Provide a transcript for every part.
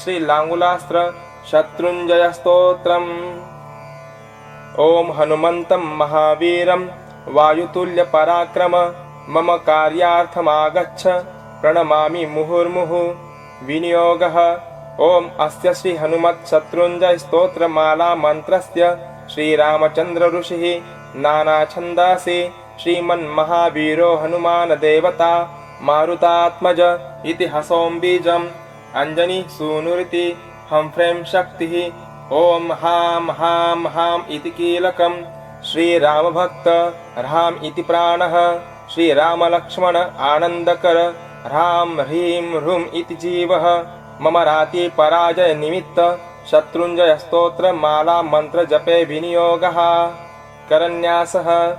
श्रीलाङ्गुलास्त्र शत्रुञ्जयस्तोत्रम् ॐ हनुमन्तं महावीरं वायुतुल्यपराक्रम मम कार्यार्थमागच्छ प्रणमामि मुहुर्मुहुः। विनियोगः ॐ अस्य श्रीहनुमत्शत्रुञ्जयस्तोत्रमालामन्त्रस्य श्रीरामचन्द्रऋषिः नानाछन्दासि श्रीमन्महावीरो हनुमानदेवता मारुतात्मज इति हसौं बीजम् अञ्जनिसूनुरिति हंफ्रें शक्तिः ॐ हां हां हाम् इति कीलकम्। श्रीरामभक्त ह्राम् इति प्राणः। श्रीरामलक्ष्मण आनन्दकर ह्रां ह्रीं ह्रूम् इति जीवः। मम रातिपराजयनिमित्त शत्रुञ्जयस्तोत्रमालामन्त्रजपे विनियोगः। करन्यासः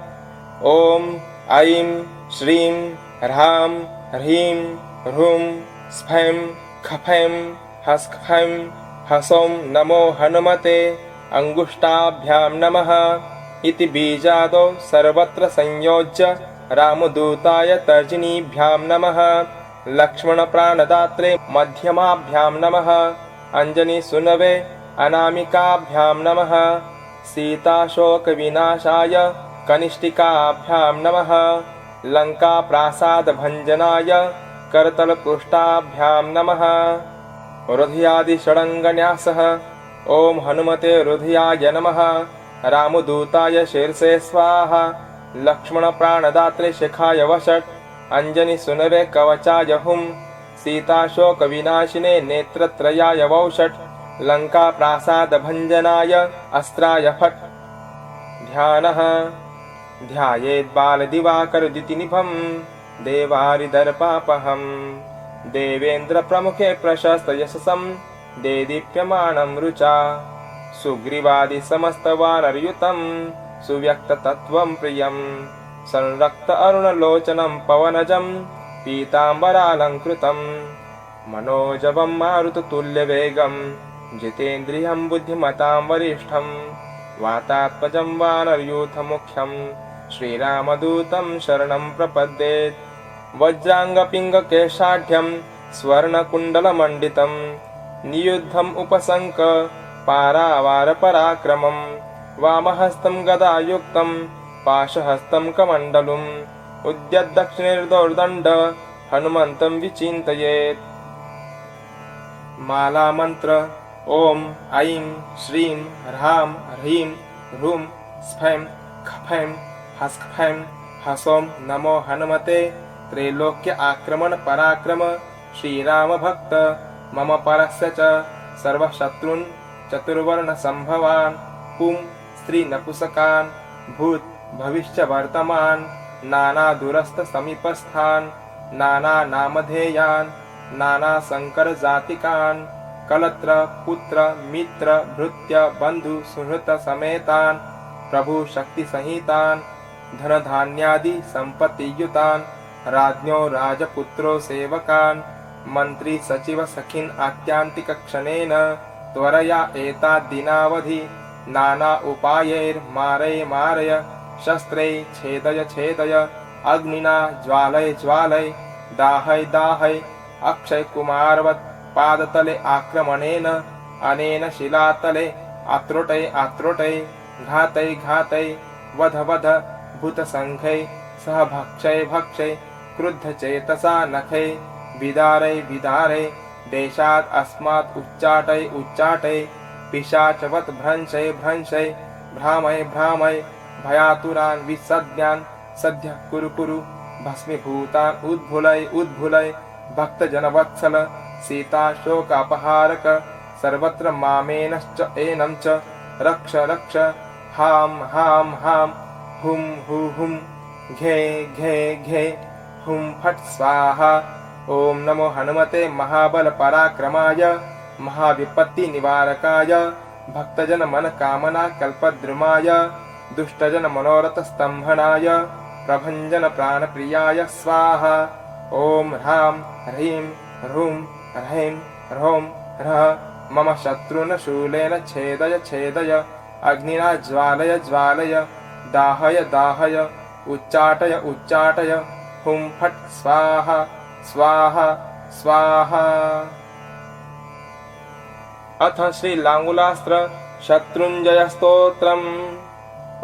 ॐ ऐं श्रीं ह्रां ह्रीं ह्रूं स्फैं खफैं हस्खैं हसौं नमो हनुमते अङ्गुष्ठाभ्यां नमः इति बीजादौ सर्वत्र संयोज्य रामदूताय तर्जनीभ्यां नमः लक्ष्मणप्राणदात्रे मध्यमाभ्यां नमः अञ्जनीसुनवे अनामिकाभ्यां नमः सीताशोकविनाशाय कनिष्ठिकाभ्यां नमः लङ्काप्रासादभञ्जनाय करतलपृष्ठाभ्यां नमः। हृदयादिषडङ्गन्यासः। ॐ हनुमते हृदयाय नमः। रामदूताय शीर्षे स्वाहा। लक्ष्मणप्राणदात्रे शिखाय वषट् अञ्जनिसुनवे कवचाय हुं सीताशोकविनाशिने नेत्रत्रयाय वौषट्। लङ्काप्रासादभञ्जनाय अस्त्राय फट्। ध्यानः। ध्यायेद्बालदिवाकरद्युतिनिभं देवारिदर्पापहम्। देवेन्द्रप्रमुखे प्रशस्तयशसं देदीप्यमाणं रुचा। सुग्रीवादिसमस्तवानरयुतं सुव्यक्ततत्त्वं प्रियं संरक्त अरुणलोचनं पवनजं पीताम्बरालङ्कृतं मनोजवं मारुततुल्यवेगं जितेन्द्रियं बुद्धिमतां वरिष्ठं वातात्मजं वानरयूथमुख्यं श्रीरामदूतं शरणं प्रपद्येत् वज्राङ्गपिङ्गकेशाढ्यं स्वर्णकुण्डलमण्डितं नियुद्धम् उपसङ्क पारावारपराक्रमं वामहस्तं गदायुक्तं पाशहस्तं कमण्डलुम् उद्यद्दक्षिणेर्दोर्दण्ड हनुमन्तं विचिन्तयेत् मालामन्त्र ॐ ऐं श्रीं ह्रां ह्रीं ह्रूं स्फैं खफैं हस्फैं हसौं नमो हनुमते त्रैलोक्य आक्रमण पराक्रम श्रीराम भक्त मम परस्य च सर्वशत्रून् चतुर्वर्णसम्भवान् पुं स्त्रीनपुसकान् भूत भविष्य वर्तमान नाना दुरस्त समीपस्थान नाना नामधेयान नाना संकर जातिकान कलत्र पुत्र मित्र भृत्य बंधु सुहृत समेतान प्रभु शक्ति संहितान धन धान्यादि संपत्ति युतान राज्ञो राजपुत्रो सेवकान्। मन्त्री सचिव सखिन् आत्यान्तिकक्षणेन। त्वरया एताद्दिनावधि नाना उपायैर्मारय मारय। शस्त्रै छेदय छेदय। अग्निना ज्वालय ज्वालय दाहय दाहय अक्षयकुमारवत् पादतले आक्रमणेन। अनेन शिलातले आत्रोटय आत्रोटय घातय घातय वध वध भूतसङ्घै। सह भक्षय भक्षय क्रुद्धचेतसा नखै विदारय विदारय देशात् अस्मात् उच्चाटय उच्चाटय पिशाचवत् भ्रंशय भ्रंशय भ्रामय भ्रामय भयातुरान् विसज्ञान् सद्यः कुरु कुरु, भस्मीभूतान् उद्भुलय उद्भुलय भक्तजनवत्सल, सीताशोकापहारक, सर्वत्र मामेनश्च एनं च, रक्ष रक्ष हाँ हाँ हाँ हुं हु हुं घे घे घे। हुं फट् स्वाहा। ॐ नमो हनुमते महाबलपराक्रमाय महाविपत्तिनिवारकाय भक्तजनमनकामनाकल्पद्रुमाय दुष्टजनमनोरथस्तम्भनाय प्रभञ्जनप्राणप्रियाय स्वाहा। ॐ ह्रां ह्रीं ह्रूं ह्रैं ह्रौं ह्रः मम शत्रून् शूलेन छेदय छेदय अग्निना ज्वालय ज्वालय दाहय दाहय उच्चाटय उच्चाटय हुं फट् स्वाहा स्वाहा स्वाहा। अथ श्रीलाङ्गुलास्त्र शत्रुञ्जयस्तोत्रम्।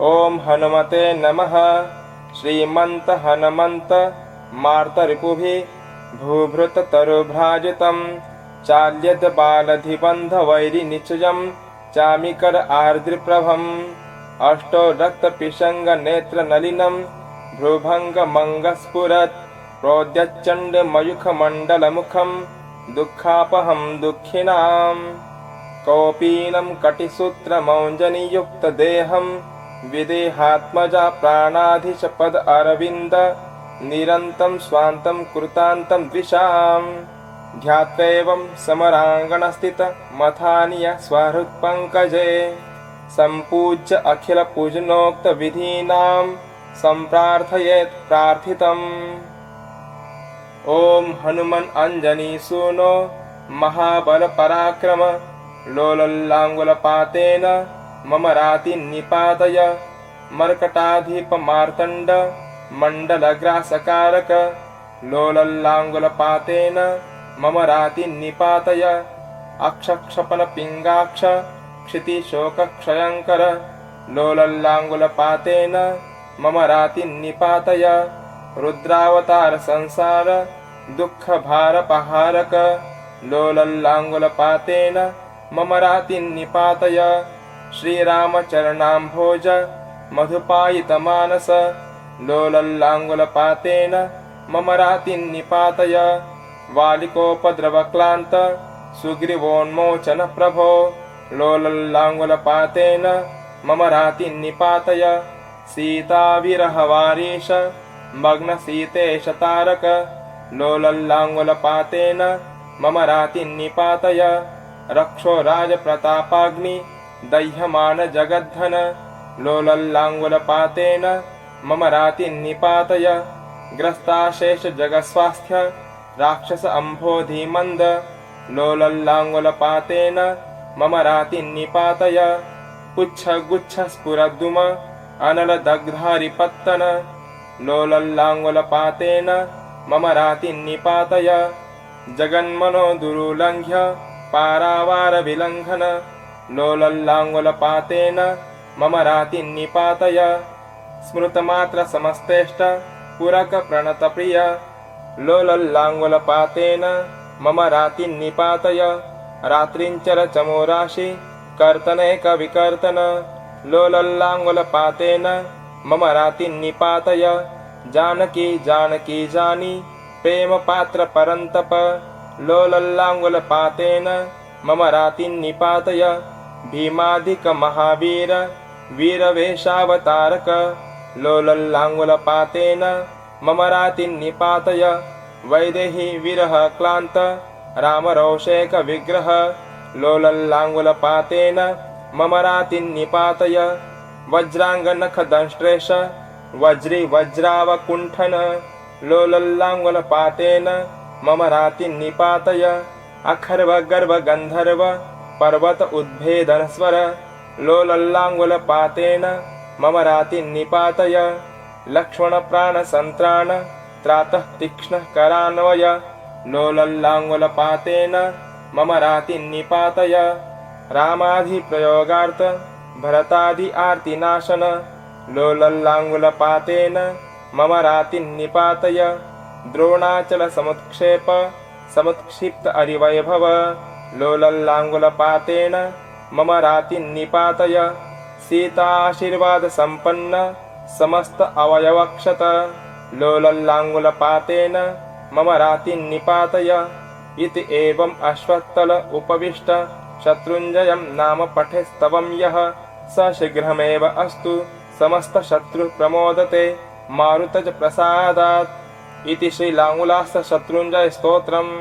ॐ हनुमते नमः। श्रीमन्त हनुमन्त मार्तरिपुभिः भूभृततरुभ्राजितं चाल्यद् बालधिबन्धवैरिनिचयं चामिकर आर्द्रप्रभम्। अष्टो रक्तपिशङ्गनेत्रनलिनं भ्रुभङ्गमङ्गस्फुरत् प्रोद्यच्चण्डमयूखमण्डलमुखं दुःखापहं दुःखिनाम्। कौपीनं कटिसूत्रमौञ्जनियुक्तदेहं विदेहात्मजा प्राणाधीशपद अरविन्द निरन्तं स्वान्तं कृतान्तं द्विषाम्। ध्यात्वैवं समराङ्गणस्थितमथानीय स्वहृत्पङ्कजे सम्पूज्य अखिलपूजनोक्तविधीनां सम्प्रार्थयेत् प्रार्थितम्। ॐ हनुमन् अञ्जनीसूनो महाबलपराक्रम, लोलल्लाङ्गुलपातेन मम रातिन्निपातय मर्कटाधिपमार्तण्ड, मण्डलग्रासकारक, लोलल्लाङ्गुलपातेन मम रातिन्निपातय अक्षक्षपनपिङ्गाक्ष, क्षितिशोकक्षयङ्कर, लोलल्लाङ्गुलपातेन मम रातिन्निपातय रुद्रावतारसंसार दुःखभारपहारक लोलल्लाङ्गुलपातेन मम रातिन्निपातय श्रीरामचरणाम्भोज मधुपायितमानस लोलल्लाङ्गुलपातेन मम रातिन्निपातय वालिकोपद्रवक्लान्त सुग्रीवोन्मोचनप्रभो लोलल्लाङ्गुलपातेन मम रातिन्निपातय सीताविरहवारीश मग्नसीतेशतारक लोलल्लाङ्गुलपातेन, मम रातिन्निपातय, रक्षो राजप्रतापाग्नि दह्यमानजगद्धन लोलल्लाङ्गुलपातेन, मम रातिन्निपातय ग्रस्ताशेषजगस्वास्थ्य राक्षस अम्भोधिमन्द लोलल्लाङ्गुलपातेन, मम रातिन्निपातय, पुच्छगुच्छस्फुरद्दुम अनलदग्धारिपत्तन लोलल्लाङ्गुलपातेन मम रातिन्निपातय। जगन्मनो दुरुलङ्घ्य, पारावारविलङ्घन, लोलल्लाङ्गुलपातेन मम रातिन्निपातय। स्मृतमात्रसमस्तेष्ट पुरकप्रणतप्रिय लोलल्लाङ्गुलपातेन मम रातिन्निपातय। रात्रिञ्चरचमोराशि कर्तनैकविकर्तन लोलल्लाङ्गुलपातेन मम रातिन्निपातय जानकी जानकी जानी प्रेमपात्रपरन्तप। लोलल्लाङ्गुलपातेन मम रातिन्निपातय भीमाधिकमहावीर वीरवेषावतारक। लोलल्लाङ्गुलपातेन मम रातिन्निपातय वैदेही विरहक्लान्त रामरोषेकविग्रह लोलल्लाङ्गुलपातेन मम रातिन्निपातय वज्राङ्गनखदंष्ट्रेश। वज्रिवज्रावकुण्ठन लोलल्लाङ्गुलपातेन मम रातिन्निपातय अखर्वगर्वगन्धर्व पर्वत उद्भेदनस्वर। लोलल्लाङ्गुलपातेन मम रातिन्निपातय लक्ष्मणप्राणसन्त्राण त्रातः तीक्ष्णः करान्वय। लोलल्लाङ्गुलपातेन मम रातिन्निपातय रामाधिप्रयोगार्थ भरतादि आर्तिनाशन लोलल्लाङ्गुलपातेन मम रातिन्निपातय द्रोणाचलसमुत्क्षेप समुत्क्षिप्त अरिवैभव लोलल्लाङ्गुलपातेन मम रातिन्निपातय सीताशीर्वादसम्पन्न समस्त अवयवक्षत लोलल्लाङ्गुलपातेन मम रातिन्निपातय इति एवम् अश्वत्थल उपविष्ट शत्रुञ्जयं नाम पठेस्तवं यः। स शीघ्रमेव अस्तु समस्तशत्रुप्रमोदते मारुतज प्रसादात् इति श्रीलाङ्गुलास्य शत्रुञ्जयस्तोत्रम्